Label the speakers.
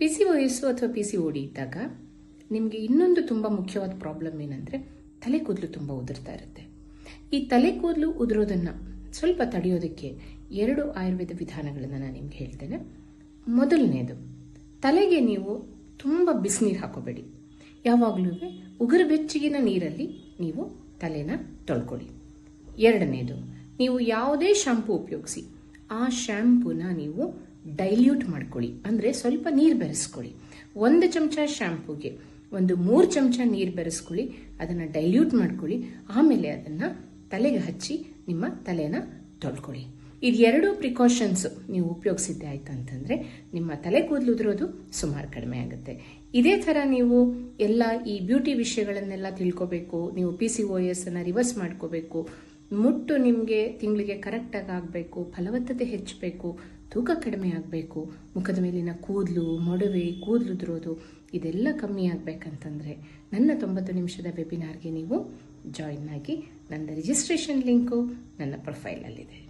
Speaker 1: P C O ಅಥವಾ P C O D ಇದ್ದಾಗ ನಿಮಗೆ ಇನ್ನೊಂದು ತುಂಬ ಮುಖ್ಯವಾದ ಪ್ರಾಬ್ಲಮ್ ಏನಂದರೆ ತಲೆ ಕೂದಲು ತುಂಬ ಉದುರ್ತಾ ಇರುತ್ತೆ. ಈ ತಲೆ ಕೂದಲು ಉದುರೋದನ್ನು ಸ್ವಲ್ಪ ತಡೆಯೋದಕ್ಕೆ ಎರಡು ಆಯುರ್ವೇದ ವಿಧಾನಗಳನ್ನು ನಾನು ನಿಮ್ಗೆ ಹೇಳ್ತೇನೆ. ಮೊದಲನೇದು, ತಲೆಗೆ ನೀವು ತುಂಬ ಬಿಸಿನೀರು ಹಾಕೋಬೇಡಿ. ಯಾವಾಗಲೂ ಉಗುರು ಬೆಚ್ಚಗಿನ ನೀರಲ್ಲಿ ನೀವು ತಲೆನ ತೊಳ್ಕೊಳ್ಳಿ. ಎರಡನೇದು, ನೀವು ಯಾವುದೇ ಶಾಂಪು ಉಪಯೋಗಿಸಿ. ಆ ಶ್ಯಾಂಪೂನ ನೀವು ಡೈಲ್ಯೂಟ್ ಮಾಡ್ಕೊಳ್ಳಿ. ಅಂದರೆ ಸ್ವಲ್ಪ ನೀರು ಬೆರೆಸ್ಕೊಳ್ಳಿ. ಒಂದು ಚಮಚ ಶ್ಯಾಂಪೂಗೆ ಒಂದು ಮೂರು ಚಮಚ ನೀರು ಬೆರೆಸ್ಕೊಳ್ಳಿ. ಅದನ್ನು ಡೈಲ್ಯೂಟ್ ಮಾಡ್ಕೊಳ್ಳಿ. ಆಮೇಲೆ ಅದನ್ನು ತಲೆಗೆ ಹಚ್ಚಿ ನಿಮ್ಮ ತಲೆನ ತೊಳ್ಕೊಳ್ಳಿ. ಇದು ಎರಡೂ ಪ್ರಿಕಾಷನ್ಸ್ ನೀವು ಉಪಯೋಗಿಸಿದ್ದೆ ಆಯ್ತು ಅಂತಂದರೆ ನಿಮ್ಮ ತಲೆ ಕೂದಲು ಉದುರೋದು ಸುಮಾರು ಕಡಿಮೆ ಆಗುತ್ತೆ. ಇದೇ ಥರ ನೀವು ಎಲ್ಲ ಈ ಬ್ಯೂಟಿ ವಿಷಯಗಳನ್ನೆಲ್ಲ ತಿಳ್ಕೋಬೇಕು, ನೀವು ಪಿ ಸಿ ಓ ಎಸ್ ಅನ್ನು ರಿವರ್ಸ್ ಮಾಡ್ಕೋಬೇಕು ಮುಟ್ಟು ನಿಮಗೆ ತಿಂಗಳಿಗೆ ಕರೆಕ್ಟಾಗಿ ಆಗಬೇಕು, ಫಲವತ್ತತೆ ಹೆಚ್ಚಬೇಕು, ತೂಕ ಕಡಿಮೆ ಆಗಬೇಕು, ಮುಖದ ಮೇಲಿನ ಕೂದಲು, ಮೊಡವೆ, ಕೂದಲು ದ್ರೋದು, ಇದೆಲ್ಲ ಕಮ್ಮಿ ಆಗಬೇಕಂತಂದರೆ ನನ್ನ ತೊಂಬತ್ತು ನಿಮಿಷದ ವೆಬಿನಾರ್ಗೆ ನೀವು ಜಾಯಿನ್ ಆಗಿ, ನನ್ನ ರಿಜಿಸ್ಟ್ರೇಷನ್ ಲಿಂಕು ನನ್ನ ಪ್ರೊಫೈಲಲ್ಲಿದೆ